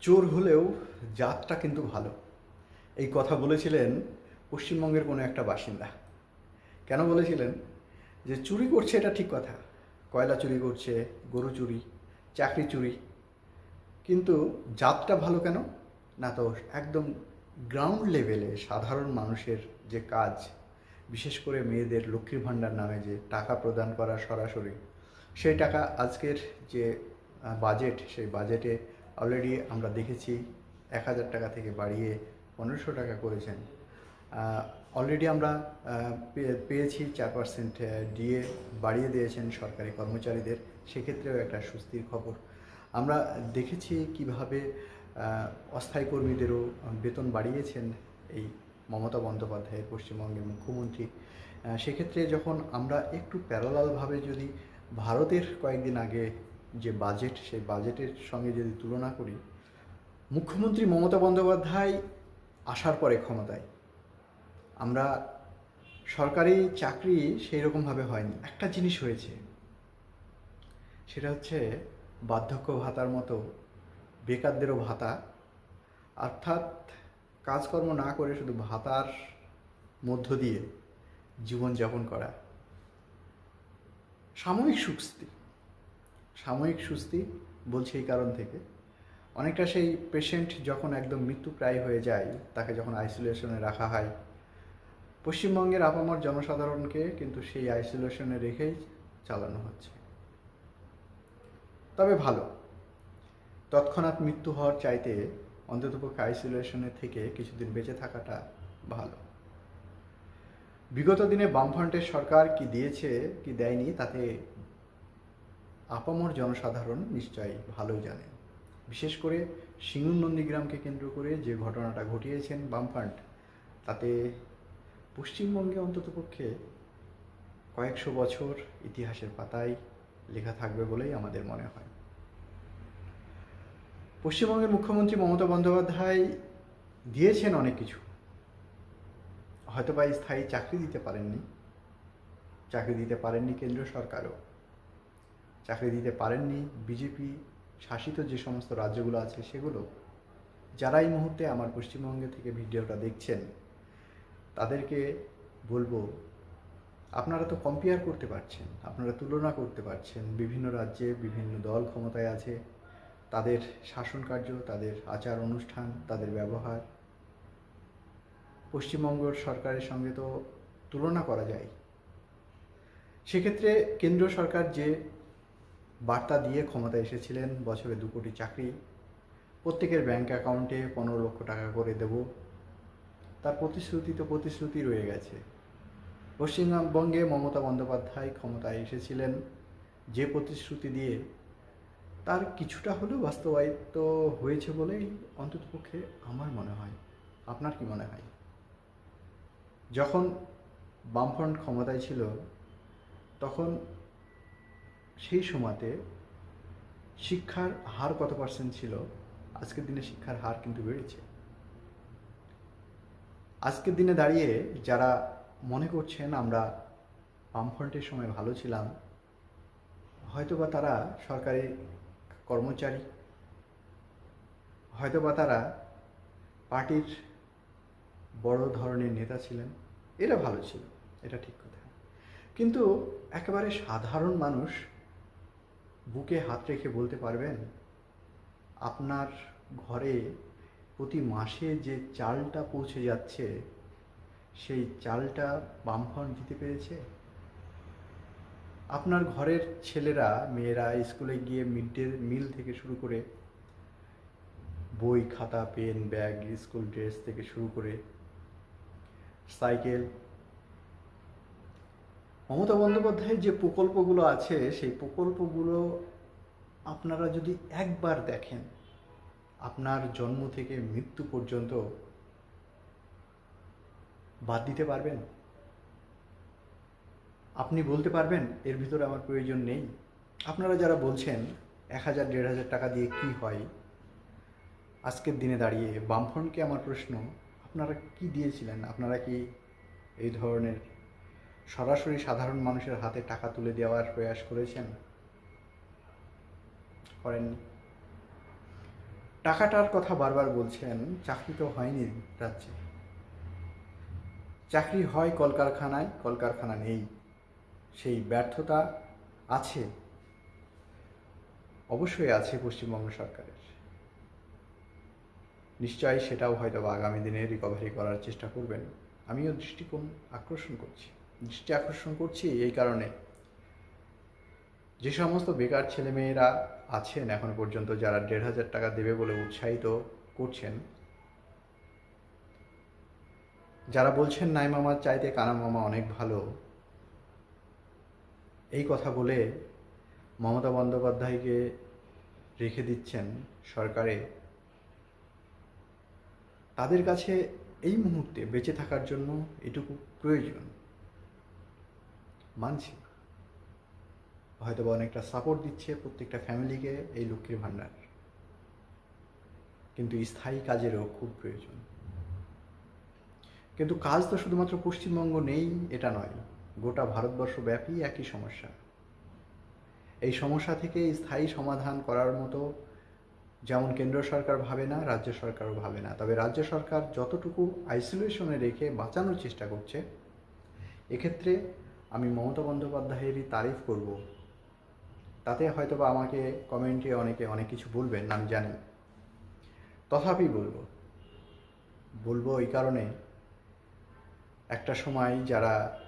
চোর হলেও জাতটা কিন্তু ভালো। এই কথা বলেছিলেন পশ্চিমবঙ্গের কোনো একটা বাসিন্দা। কেন বলেছিলেন? যে চুরি করছে এটা ঠিক কথা। কয়লা চুরি করছে, গরু চুরি, চাকরি চুরি। কিন্তু জাতটা ভালো কেন? না তো একদম গ্রাউন্ড লেভেলে সাধারণ মানুষের যে কাজ, বিশেষ করে মেয়েদের লক্ষ্মীর ভাণ্ডার নামে যে টাকা প্রদান করা সরাসরি, সেই টাকা আজকের যে বাজেট সেই বাজেটে অলরেডি আমরা দেখেছি এক হাজার টাকা থেকে বাড়িয়ে পনেরোশো টাকা করেছেন। অলরেডি আমরা পেয়ে- পেয়েছি চার পার্সেন্ট ডিএ বাড়িয়ে দিয়েছেন সরকারি কর্মচারীদের, সেক্ষেত্রেও একটা স্বস্তির খবর। আমরা দেখেছি কীভাবে অস্থায়ী কর্মীদেরও বেতন বাড়িয়েছেন এই মমতা বন্দ্যোপাধ্যায়ের পশ্চিমবঙ্গের মুখ্যমন্ত্রী। সেক্ষেত্রে যখন আমরা একটু প্যারালালভাবে যদি ভারতের কয়েকদিন আগে যে বাজেট সেই বাজেটের সঙ্গে যদি তুলনা করি, মুখ্যমন্ত্রী মমতা বন্দ্যোপাধ্যায় আসার পরে ক্ষমতায়। আমরা সরকারি চাকরি সেই রকমভাবে হয়নি। একটা জিনিস হয়েছে, সেটা হচ্ছে বার্ধক্য ভাতার মতো বেকারদেরও ভাতা। অর্থাৎ কাজকর্ম না করে শুধু ভাতার মধ্য দিয়ে জীবনযাপন করা। সাময়িক সুস্থি সাময়িক সুস্থি বলছি এই কারণ থেকে। অনেকটা সেই পেশেন্ট যখন একদম মৃত্যু প্রায় হয়ে যায়, তাকে যখন আইসোলেশনে রাখা হয়। পশ্চিমবঙ্গের আপামর জনসাধারণকে কিন্তু সেই আইসোলেশনে রেখেই চালানো হচ্ছে। তবে ভালো। তৎক্ষণাৎ মৃত্যু হওয়ার চাইতে অন্ততপক্ষে আইসোলেশনে থেকে কিছুদিন বেঁচে থাকাটা ভালো। বিগত দিনে বামফ্রন্টের সরকার কি দিয়েছে, কি দেয়নি, তাতে আপামর জনসাধারণ নিশ্চয়ই ভালোই জানেন বিশেষ করে সিঙ্গুর নন্দীগ্রামকে কেন্দ্র করে যে ঘটনাটা ঘটিয়েছেন বামফ্রন্ট, তাতে পশ্চিমবঙ্গে অন্ততপক্ষে কয়েকশো বছর ইতিহাসের পাতায় লেখা থাকবে বলেই আমাদের মনে হয়। পশ্চিমবঙ্গের মুখ্যমন্ত্রী মমতা বন্দ্যোপাধ্যায় দিয়েছেন অনেক কিছু। হয়তো বা স্থায়ী চাকরি দিতে পারেননি। চাকরি দিতে পারেননি কেন্দ্রীয় সরকারও। চাকরি দিতে পারেননি। বিজেপি শাসিত যে সমস্ত রাজ্যগুলো আছে সেগুলো, যারা এই মুহূর্তে আমার পশ্চিমবঙ্গে থেকে ভিডিওটা দেখছেন, তাদেরকে বলব, আপনারা তো কম্পেয়ার করতে পারছেন, আপনারা তুলনা করতে পারছেন, বিভিন্ন রাজ্যে বিভিন্ন দল ক্ষমতায় আছে, তাদের শাসন কার্য, তাদের আচার অনুষ্ঠান, তাদের ব্যবহার। পশ্চিমবঙ্গ সরকারের সঙ্গে তো তুলনা করা যায়। সেক্ষেত্রে কেন্দ্র সরকার যে বার্তা দিয়ে ক্ষমতায় এসেছিলেন বছরে দু কোটি চাকরি। প্রত্যেকের ব্যাংক অ্যাকাউন্টে পনেরো লক্ষ টাকা করে দেব। তার প্রতিশ্রুতি তো প্রতিশ্রুতি রয়ে গেছে। পশ্চিমবঙ্গে মমতা বন্দ্যোপাধ্যায় ক্ষমতায় এসেছিলেন। যে প্রতিশ্রুতি দিয়ে তার কিছুটা হলেও বাস্তবায়িত হয়েছে বলেই অন্ততপক্ষে আমার মনে হয়। আপনার কি মনে হয়? যখন বামফ্রন্ট ক্ষমতায় ছিল, তখন সেই সময়তে শিক্ষার হার কত পার্সেন্ট ছিল? আজকের দিনে শিক্ষার হার কিন্তু বেড়েছে। আজকের দিনে দাঁড়িয়ে যারা মনে করছেন আমরা বামফ্রন্টের সময় ভালো ছিলাম, হয়তোবা তারা সরকারি কর্মচারী, হয়তোবা তারা পার্টির বড় ধরনের নেতা ছিলেন, এরা ভালো ছিল, এটা ঠিক কথা। কিন্তু একেবারে সাধারণ মানুষ বুকে হাত রেখে বলতে পারবেন, আপনার ঘরে প্রতি মাসে যে চালটা পৌঁছে যাচ্ছে, সেই চালটা বামফ্রন্ট দিতে পেরেছে? আপনার ঘরের ছেলেরা, মেয়েরা স্কুলে গিয়ে মিড ডে মিল থেকে শুরু করে, বই, খাতা, পেন, ব্যাগ, স্কুল ড্রেস থেকে শুরু করে, সাইকেল মমতা বন্দ্যোপাধ্যায়ের যে প্রকল্পগুলো আছে, সেই প্রকল্পগুলো আপনারা যদি একবার দেখেন, আপনার জন্ম থেকে মৃত্যু পর্যন্ত বাদ দিতে পারবেন? আপনি বলতে পারবেন, এর ভিতরে আমার প্রয়োজন নেই। আপনারা যারা বলছেন, এক হাজার, দেড় হাজার টাকা দিয়ে কি হয়, আজকের দিনে দাঁড়িয়ে বামফ্রন্টকে আমার প্রশ্ন, আপনারা কি দিয়েছিলেন? আপনারা কি এই ধরনের সরাসরি সাধারণ মানুষের হাতে টাকা তুলে দেওয়ার প্রয়াস করেছেন? করেননি। টাকাটার কথা বারবার বলছেন, চাকরি তো হয়নি রাজ্যে। চাকরি হয় কলকারখানায়, কলকারখানা নেই। সেই ব্যর্থতা আছে, অবশ্যই আছে পশ্চিমবঙ্গ সরকারের। নিশ্চয়ই সেটাও হয়তো আগামী দিনে রিকভারি করার চেষ্টা করবেন। আমিও দৃষ্টিকোণ আকর্ষণ করছি। দৃষ্টি আকর্ষণ করছি এই কারণে। যে সমস্ত বেকার ছেলেমেয়েরা আছেন এখনও পর্যন্ত, যারা দেড় হাজার টাকা দেবে বলে উৎসাহিত করছেন, যারা বলছেন, নাই মামার চাইতে কানা মামা অনেক ভালো। এই কথা বলে মমতা বন্দ্যোপাধ্যায়কে রেখে দিচ্ছেন সরকারে। তাদের কাছে এই মুহূর্তে বেঁচে থাকার জন্য এটুকু প্রয়োজন। মানছি। হয়তো বা অনেকটা সাপোর্ট দিচ্ছে প্রত্যেকটা ফ্যামিলিকে এই লক্ষ্মীর ভাণ্ডার। কিন্তু স্থায়ী কাজেরও খুব প্রয়োজন। কিন্তু কাজ তো শুধুমাত্র পশ্চিমবঙ্গ নেই, এটা নয়। গোটা ভারতবর্ষ ব্যাপী একই সমস্যা। এই সমস্যা থেকে স্থায়ী সমাধান করার মতো যেমন কেন্দ্র সরকার ভাবে না, রাজ্য সরকারও ভাবে না। তবে রাজ্য সরকার যতটুকু আইসোলেশনে রেখে বাঁচানোর চেষ্টা করছে, এক্ষেত্রে আমি মমতা বন্দ্যোপাধ্যায়েরই তারিফ করব। তাতে হয়তো বা আমাকে কমেন্টে অনেকে অনেক কিছু বলবেন, আমি জানি। তথাপি বলব। বলব এই কারণে একটা সময় যারা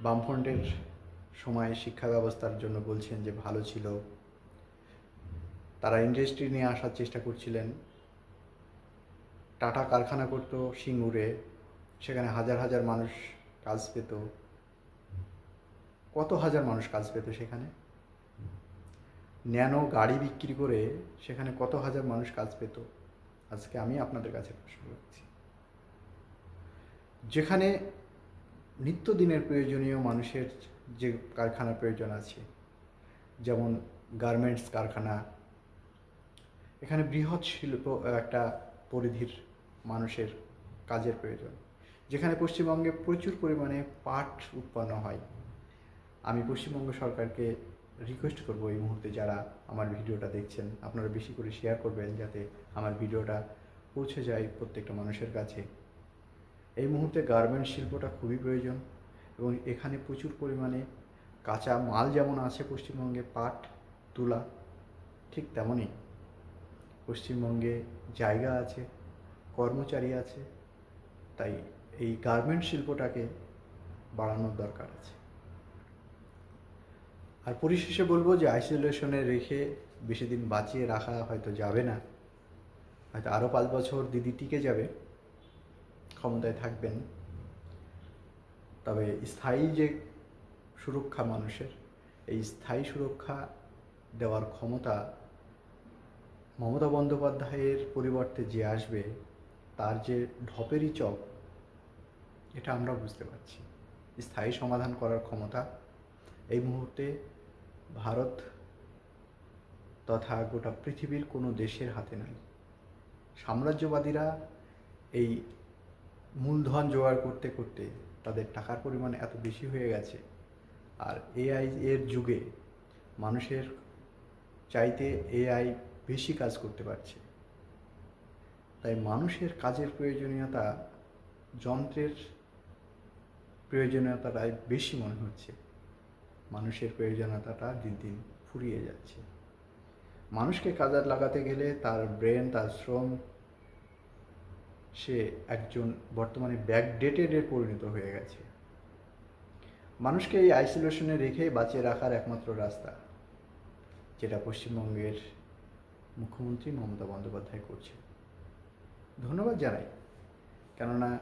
বামফ্রন্টের সময় শিক্ষা ব্যবস্থার জন্য বলছেন যে ভালো ছিল, তারা ইন্ডাস্ট্রি নিয়ে আসার চেষ্টা করছিলেন। টাটা কারখানা করতো সিঙ্গুরে, সেখানে হাজার হাজার মানুষ কাজ পেত। কত হাজার মানুষ কাজ পেত সেখানে? ন্যানো গাড়ি বিক্রি করে সেখানে কত হাজার মানুষ কাজ পেত? আজকে আমি আপনাদের কাছে প্রশ্ন করছি। যেখানে নিত্যদিনের প্রয়োজনীয় মানুষের যে কারখানার প্রয়োজন আছে, যেমন গার্মেন্টস কারখানা, এখানে বৃহৎ শিল্প, একটা পরিধির মানুষের কাজের প্রয়োজন। যেখানে পশ্চিমবঙ্গে প্রচুর পরিমাণে পাট উৎপন্ন হয়। আমি পশ্চিমবঙ্গ সরকারকে রিকোয়েস্ট করব এই মুহূর্তে যারা আমার ভিডিওটা দেখছেন, আপনারা বেশি করে শেয়ার করবেন যাতে আমার ভিডিওটা পৌঁছে যায় প্রত্যেকটা মানুষের কাছে। এই মুহূর্তে গার্মেন্টস শিল্পটা খুবই প্রয়োজন এবং এখানে প্রচুর পরিমাণে কাঁচা মাল যেমন আছে পশ্চিমবঙ্গে, পাট, তুলা, ঠিক তেমনই পশ্চিমবঙ্গে জায়গা আছে, কর্মচারী আছে, তাই এই গার্মেন্ট শিল্পটাকে বাড়ানোর দরকার আছে। আর পরিশেষে বলব যে আইসোলেশনে রেখে বেশি দিন বাঁচিয়ে রাখা হয়তো যাবে না। হয়তো আরও পাঁচ বছর দিদি টিকে যাবে, ক্ষমতায় থাকবেন। তবে স্থায়ী যে সুরক্ষা মানুষের, এই স্থায়ী সুরক্ষা দেওয়ার ক্ষমতা মমতা বন্দ্যোপাধ্যায়ের পরিবর্তে যে আসবে, তার যে ঢপেরই চপ এটা আমরা বুঝতে পারছি। স্থায়ী সমাধান করার ক্ষমতা এই মুহূর্তে ভারত তথা গোটা পৃথিবীর কোনো দেশের হাতে নাই। সাম্রাজ্যবাদীরা এই মূলধন জোগাড় করতে করতে তাদের টাকার পরিমাণ এত বেশি হয়ে গেছে। আর এআই এর যুগে মানুষের চাইতে এআই বেশি কাজ করতে পারছে। তাই মানুষের কাজের প্রয়োজনীয়তা যন্ত্রের প্রয়োজনীয়তাটাই বেশি মনে হচ্ছে। মানুষের প্রয়োজনীয়তাটা দিন দিন ফুরিয়ে যাচ্ছে। মানুষকে কাজে লাগাতে গেলে তার ব্রেন, তার শ্রম, সে একজন বর্তমানে ব্যাকডেটেডে পরিণত হয়ে গেছে। মানুষকে এই আইসোলেশনে রেখে বাঁচিয়ে রাখার একমাত্র রাস্তা, যেটা পশ্চিমবঙ্গের মুখ্যমন্ত্রী মমতা বন্দ্যোপাধ্যায় করছে ধন্যবাদ জানাই। কেননা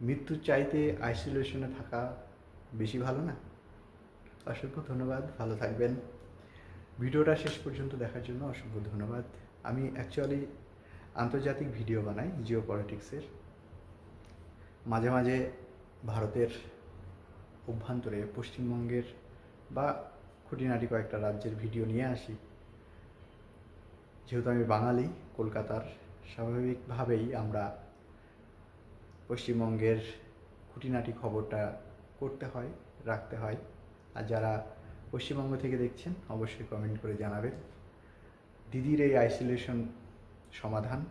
মৃত্যুর চাইতে আইসোলেশনে থাকা বেশি ভালো না? অসংখ্য ধন্যবাদ, ভালো থাকবেন। ভিডিওটা শেষ পর্যন্ত দেখার জন্য অসংখ্য ধন্যবাদ। আমি অ্যাকচুয়ালি আন্তর্জাতিক ভিডিও বানাই জিও পলিটিক্সের মাঝে মাঝে ভারতের অভ্যন্তরে পশ্চিমবঙ্গের বা খুঁটিনাটি কয়েকটা রাজ্যের ভিডিও নিয়ে আসি। যেহেতু আমি বাঙালি, কলকাতার, স্বাভাবিকভাবেই আমরা পশ্চিমবঙ্গের খুঁটিনাটি খবরটা করতে হয়, রাখতে হয়। আর যারা পশ্চিমবঙ্গ থেকে দেখছেন, অবশ্যই কমেন্ট করে জানাবেন। দিদির এই আইসোলেশন সমাধান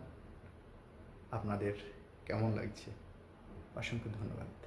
আপনাদের কেমন লাগছে? অসংখ্য ধন্যবাদ।